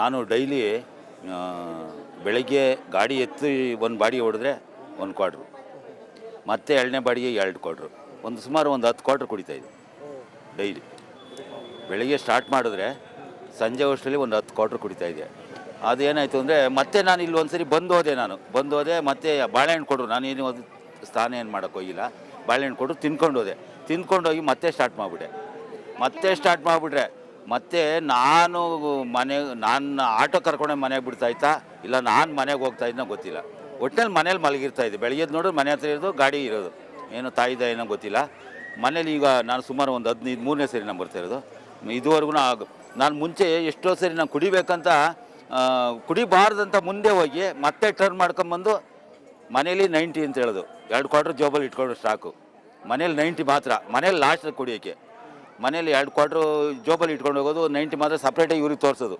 ನಾನು ಡೈಲಿ ಬೆಳಗ್ಗೆ ಗಾಡಿ ಎತ್ತಿ ಒಂದು ಬಾಡಿ ಹೊಡೆದ್ರೆ ಒಂದು ಕ್ವಾಟ್ರು ಮತ್ತೆ ಎರಡನೇ ಬಾಡಿಗೆ ಎರಡು ಕ್ವಾಟ್ರು ಒಂದು ಸುಮಾರು ಒಂದು ಹತ್ತು ಕ್ವಾಟ್ರ್ ಕುಡಿತಾಯಿದ್ದೆ ಡೈಲಿ. ಬೆಳಗ್ಗೆ ಸ್ಟಾರ್ಟ್ ಮಾಡಿದ್ರೆ ಸಂಜೆ ಅಷ್ಟರಲ್ಲಿ ಒಂದು ಹತ್ತು ಕ್ವಾಟ್ರ್ ಅದು ಅದೇನಾಯಿತು ಅಂದರೆ ಮತ್ತೆ ನಾನು ಇಲ್ಲಿ ಒಂದ್ಸರಿ ಬಂದು ಹೋದೆ ನಾನು. ಬಂದು ಹೋದೆ, ಮತ್ತೆ ಬಾಳೆಹಣ್ಣು ಕೊಡರು. ನಾನೇನು ಒಂದು ಸ್ಥಾನ ಏನು ಮಾಡೋಕ್ಕೆ ಹೋಗಿಲ್ಲ. ಬಾಳೆಹಣ್ಣು ಕೊಡು ತಿನ್ಕೊಂಡು ಹೋದೆ. ತಿನ್ಕೊಂಡೋಗಿ ಮತ್ತೆ ಸ್ಟಾರ್ಟ್ ಮಾಡಿಬಿಟ್ಟೆ. ಮತ್ತೆ ಸ್ಟಾರ್ಟ್ ಮಾಡಿಬಿಟ್ರೆ ಮತ್ತೆ ನಾನು ಮನೆ ನಾನು ಆಟೋ ಕರ್ಕೊಂಡೆ ಮನೆಗೆ ಬಿಡ್ತಾಯ್ತಾ ಇಲ್ಲ, ನಾನು ಮನೆಗೆ ಹೋಗ್ತಾ ಇದ್ನೋ ಗೊತ್ತಿಲ್ಲ. ಒಟ್ಟಿನಲ್ಲಿ ಮನೇಲಿ ಮಲಗಿರ್ತಾ ಇದ್ದೆ. ಬೆಳಗ್ಗೆ ನೋಡಿದ್ರೆ ಮನೆ ಹತ್ರ ಇರೋದು, ಗಾಡಿ ಇರೋದು. ಏನು ತಾಯಿದ ಏನೋ ಗೊತ್ತಿಲ್ಲ. ಮನೇಲಿ ಈಗ ನಾನು ಸುಮಾರು ಒಂದು ಹದಿನೈದು, ಮೂರನೇ ಸರಿ ನಾನು ಬರ್ತಾ ಇರೋದು. ಇದುವರೆಗೂ ನಾನು ಮುಂಚೆ ಎಷ್ಟೋ ಸರಿ ನಾನು ಕುಡಿಬೇಕಂತ ಕುಡಿಬಾರ್ದಂತ ಮುಂದೆ ಹೋಗಿ ಮತ್ತೆ ಟರ್ನ್ ಮಾಡ್ಕೊಂಬಂದು ಮನೇಲಿ ನೈಂಟಿ ಅಂತ ಹೇಳೋದು. ಎರಡು ಕ್ವಾರ್ಟರ್ ಜೋಬಲ್ಲಿ ಇಟ್ಕೊಂಡು ಸ್ಟಾಕು ಮನೇಲಿ ನೈಂಟಿ ಮಾತ್ರ. ಮನೇಲಿ ಲಾಸ್ಟ್ ಕುಡಿಯೋಕ್ಕೆ ಮನೇಲಿ ಎರಡು ಕ್ವಾರ್ಟ್ರು ಜೋಬಲ್ಲಿ ಇಟ್ಕೊಂಡು ಹೋಗೋದು ನೈಂಟಿ ಮಾತ್ರ ಸಪ್ರೇಟಾಗಿ ಇವ್ರಿಗೆ ತೋರಿಸೋದು.